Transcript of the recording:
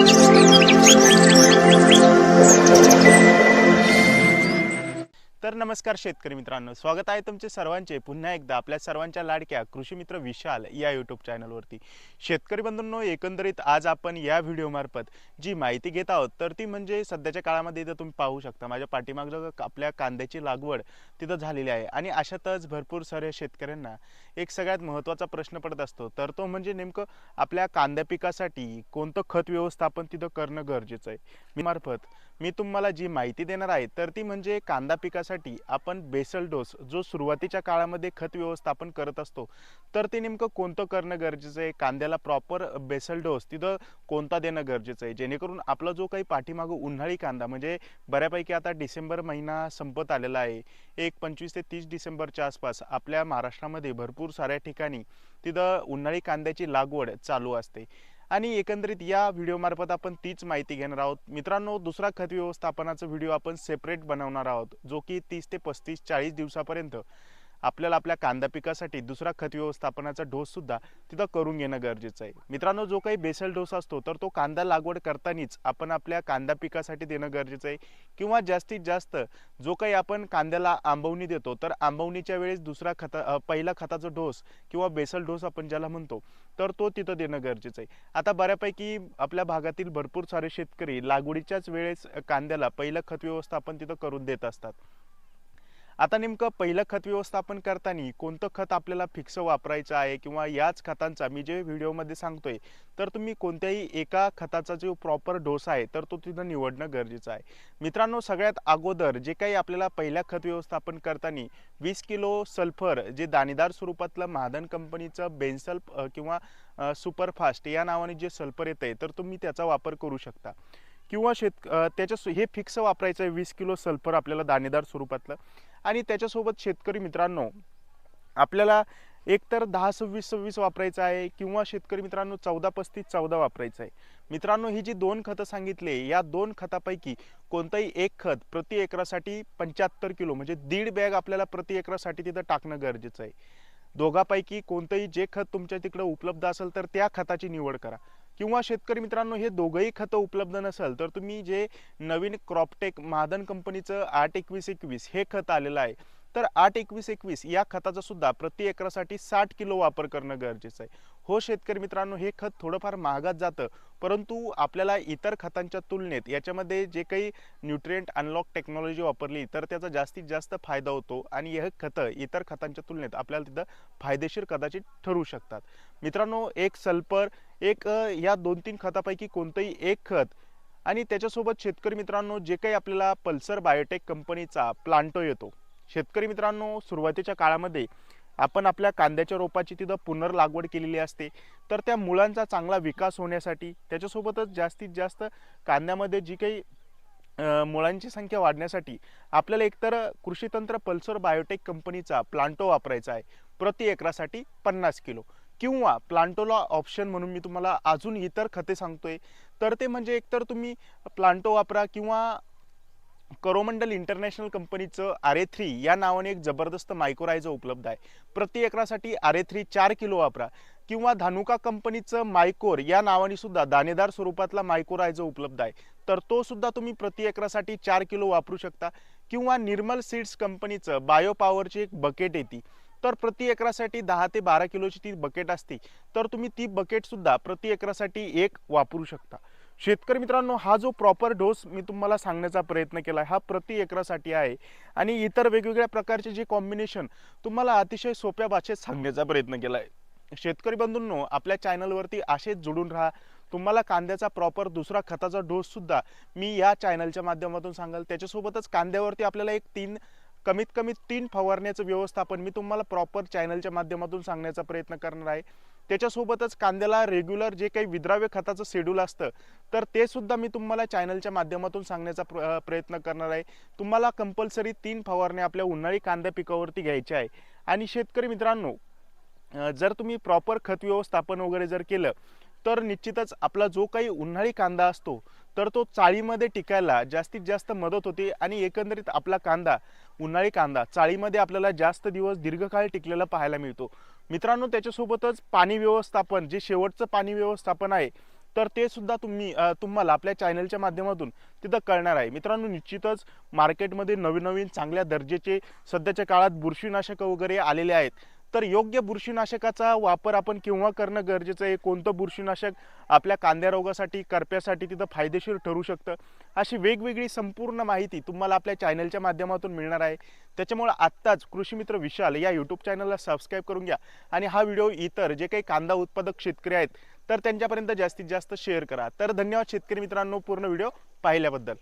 Thank you. तर नमस्कार शेतकरी मित्रांनो स्वागत आहे तुमचे सर्वांचे पुन्हा एकदा आपल्या सर्वांच्या लाडक्या कृषी मित्र विशाल या यूट्यूब चॅनलवरती शेतकरी बंधूंनो एकंदरीत आज आपण या व्हिडिओमार्फत जी माहिती घेत आहोत तर ती म्हणजे सध्याच्या काळामध्ये इथं तुम्ही पाहू शकता. माझ्या पाठीमागं आपल्या कांद्याची लागवड तिथं झालेली आहे आणि अशातच भरपूर साऱ्या शेतकऱ्यांना एक सगळ्यात महत्त्वाचा प्रश्न पडत असतो. तर तो म्हणजे नेमकं आपल्या कांद्या पिकासाठी कोणतं खत व्यवस्थापन तिथं करणं गरजेचं आहे. मी मार्फत मी तुम्हाला जी माहिती देणार आहे तर ती म्हणजे कांदा पिकासाठी आपण बेसल डोस जो सुरुवातीच्या काळामध्ये खत व्यवस्थापन करत असतो तर ते नेमकं कोणतं करणं गरजेचं आहे? कांद्याला प्रॉपर बेसल डोस तिथं कोणता देणं गरजेचं आहे? जेणेकरून आपला जो काही पाठीमागं उन्हाळी कांदा म्हणजे बऱ्यापैकी आता डिसेंबर महिना संपत आलेला आहे एक पंचवीस ते तीस डिसेंबरच्या आसपास आपल्या महाराष्ट्रामध्ये भरपूर साऱ्या ठिकाणी तिथं उन्हाळी कांद्याची लागवड चालू असते. आणि एकंदरीत या व्हिडिओमार्फत आपण तीच माहिती घेणार आहोत. मित्रांनो दुसरा खत व्यवस्थापनाचा व्हिडिओ आपण सेपरेट बनवणार आहोत जो की तीस ते पस्तीस चाळीस दिवसापर्यंत. आपल्याला आपल्या कांदा पिकासाठी दुसरा खत व्यवस्थापनाचा डोस सुद्धा तिथं करून घेणं गरजेचं आहे. मित्रांनो जो काही बेसल डोस असतो तर तो कांदा लागवड करतानाच आपण आपल्या कांदा पिकासाठी देणं गरजेचं आहे. किंवा जास्तीत जास्त जो काही आपण कांद्याला आंबवणी देतो तर आंबवणीच्या वेळेस दुसरा खता पहिला खताचा डोस किंवा बेसल डोस आपण ज्याला म्हणतो तर तो तिथं देणं गरजेचं आहे. आता बऱ्यापैकी आपल्या भागातील भरपूर सारे शेतकरी लागवडीच्याच वेळेस कांद्याला पहिलं खत व्यवस्थापन तिथं करून देत असतात. आता नेमकं पहिलं खत व्यवस्थापन करताना कोणतं खत आपल्याला फिक्स वापरायचं आहे किंवा याच खतांचा मी जे व्हिडिओमध्ये सांगतोय तर तुम्ही कोणत्याही एका खताचा जो प्रॉपर डोस आहे तर तो तिथं निवडणं गरजेचं आहे. मित्रांनो सगळ्यात अगोदर जे काही आपल्याला पहिल्या खत व्यवस्थापन करताना वीस किलो सल्फर जे दाणेदार स्वरूपातलं महादन कंपनीचं बेन्सल्फ किंवा सुपरफास्ट या नावाने जे सल्फर येतं आहे तर तुम्ही त्याचा वापर करू शकता. किंवा शेत त्याच्या हे फिक्स वापरायचं आहे वीस किलो सल्फर आपल्याला दाणेदार स्वरूपातलं. आणि त्याच्यासोबत शेतकरी मित्रांनो आपल्याला एकतर दहा सव्वीस सव्वीस वापरायचं आहे किंवा शेतकरी मित्रांनो चौदा पस्तीस चौदा वापरायचं आहे. मित्रांनो ही जी दोन खतं सांगितले या दोन खतापैकी कोणतंही एक खत प्रति एकरासाठी पंच्याहत्तर किलो म्हणजे दीड बॅग आपल्याला प्रति एकरासाठी तिथं टाकणं गरजेचं आहे. दोघापैकी कोणतंही जे खत तुमच्या तिकडं उपलब्ध असेल तर त्या खताची निवड करा. किंवा शेतकरी मित्रांनो हे दोघंही खतं उपलब्ध नसेल तर तुम्ही जे नवीन क्रॉपटेक महादन कंपनीचं आठ एकवीस एकवीस हे खत आलेलं आहे तर आठ एकवीस एकवीस या खताचा सुद्धा प्रति एकरासाठी साठ किलो वापर करणं गरजेचं आहे. हो शेतकरी मित्रांनो हे खत थोडंफार महागात जातं परंतु आपल्याला इतर खतांच्या तुलनेत याच्यामध्ये जे काही न्यूट्रिएंट अनलॉक टेक्नॉलॉजी वापरली तर त्याचा जास्तीत जास्त फायदा होतो आणि हे खतं इतर खतांच्या तुलनेत आपल्याला तिथं फायदेशीर कदाचित ठरू शकतात. मित्रांनो एक सल्फर एक या दोन तीन खतापैकी कोणतंही एक खत आणि त्याच्यासोबत शेतकरी मित्रांनो जे काही आपल्याला पल्सर बायोटेक कंपनीचा प्लांटो येतो. शेतकरी मित्रांनो सुरुवातीच्या काळामध्ये आपण आपल्या कांद्याच्या रोपाची तिथं पुनर्लागवड केलेली असते. तर त्या मुळांचा चांगला विकास होण्यासाठी त्याच्यासोबतच जास्तीत जास्त कांद्यामध्ये जी काही मुळांची संख्या वाढण्यासाठी आपल्याला एकतर कृषीतंत्र पल्सर बायोटेक कंपनीचा प्लांटो वापरायचा आहे. प्रति एकरासाठी पन्नास किलो. किंवा प्लांटोला ऑप्शन म्हणून मी तुम्हाला अजून इतर खते सांगतोय. तर ते म्हणजे एकतर तुम्ही प्लांटो वापरा किंवा करोमंडल इंटरनॅशनल कंपनीचं आर ए थ्री या नावाने एक जबरदस्त मायक्रोरायझर उपलब्ध आहे. प्रति एकरासाठी आर ए थ्री चार किलो वापरा. किंवा धानुका कंपनीचं मायकोर या नावाने सुद्धा दाणेदार स्वरूपातला मायक्रोरायझर उपलब्ध आहे. तर तो सुद्धा तुम्ही प्रति एकरासाठी चार किलो वापरू शकता. किंवा निर्मल सीड्स कंपनीचं बायो पॉवरची एक बकेट येते तर प्रति एकरासाठी दहा ते बारा किलोची ती बकेट असते तर तुम्ही ती बकेटसुद्धा प्रति एकरासाठी एक वापरू शकता. शेतकरी मित्रांनो हा जो प्रॉपर डोस मी तुम्हाला सांगण्याचा प्रयत्न केला आहे हा प्रति एकरासाठी आहे. आणि इतर वेगवेगळ्या प्रकारचे जे कॉम्बिनेशन तुम्हाला अतिशय सोप्या भाषेत सांगण्याचा प्रयत्न केला आहे शेतकरी बंधूंनो आपल्या चॅनलवरती असेच जुडून राहा. तुम्हाला कांद्याचा प्रॉपर दुसरा खताचा डोससुद्धा मी या चॅनलच्या माध्यमातून सांगाल. त्याच्यासोबतच कांद्यावरती आपल्याला एक तीन कमीत कमी तीन फवारण्याचं व्यवस्थापन मी तुम्हाला प्रॉपर चॅनलच्या माध्यमातून सांगण्याचा प्रयत्न करणार आहे. त्याच्यासोबतच कांद्याला रेग्युलर जे काही विद्राव्य खताचं शेड्यूल असतं तर ते सुद्धा मी तुम्हाला चॅनलच्या माध्यमातून सांगण्याचा प्र प्रयत्न करणार आहे. तुम्हाला कंपल्सरी तीन फवारण्या आपल्या उन्हाळी कांद्या पिकावरती घ्यायच्या आहे. आणि शेतकरी मित्रांनो जर तुम्ही प्रॉपर खत व्यवस्थापन वगैरे जर केलं तर निश्चितच आपला जो काही उन्हाळी कांदा असतो तर तो चाळीमध्ये टिकायला जास्तीत जास्त मदत होते आणि एकंदरीत आपला कांदा उन्हाळी कांदा चाळीमध्ये आपल्याला जास्त दिवस दीर्घकाळ टिकलेला पाहायला मिळतो. मित्रांनो त्याच्यासोबतच पाणी व्यवस्थापन जे शेवटचं पाणी व्यवस्थापन आहे तर ते सुद्धा तुम्ही तुम्हाला आपल्या चॅनलच्या माध्यमातून तिथं कळणार आहे. मित्रांनो निश्चितच मार्केटमध्ये नवीन नवीन चांगल्या दर्जेचे सध्याच्या काळात बुरशीनाशक वगैरे आलेले आहेत. तर योग्य बुरशीनाशकाचा वापर आपण केव्हा करणं गरजेचं आहे? कोणतं बुरशीनाशक आपल्या कांद्या रोगासाठी करप्यासाठी तिथं फायदेशीर ठरू शकतं? अशी वेगवेगळी संपूर्ण माहिती तुम्हाला आपल्या चॅनलच्या माध्यमातून मिळणार आहे. त्याच्यामुळे आत्ताच कृषीमित्र विशाल या यूट्यूब चॅनलला सबस्क्राईब करून घ्या. आणि हा व्हिडिओ इतर जे काही कांदा उत्पादक शेतकरी आहेत तर त्यांच्यापर्यंत जास्तीत जास्त शेअर करा. तर धन्यवाद शेतकरी मित्रांनो पूर्ण व्हिडिओ पाहिल्याबद्दल.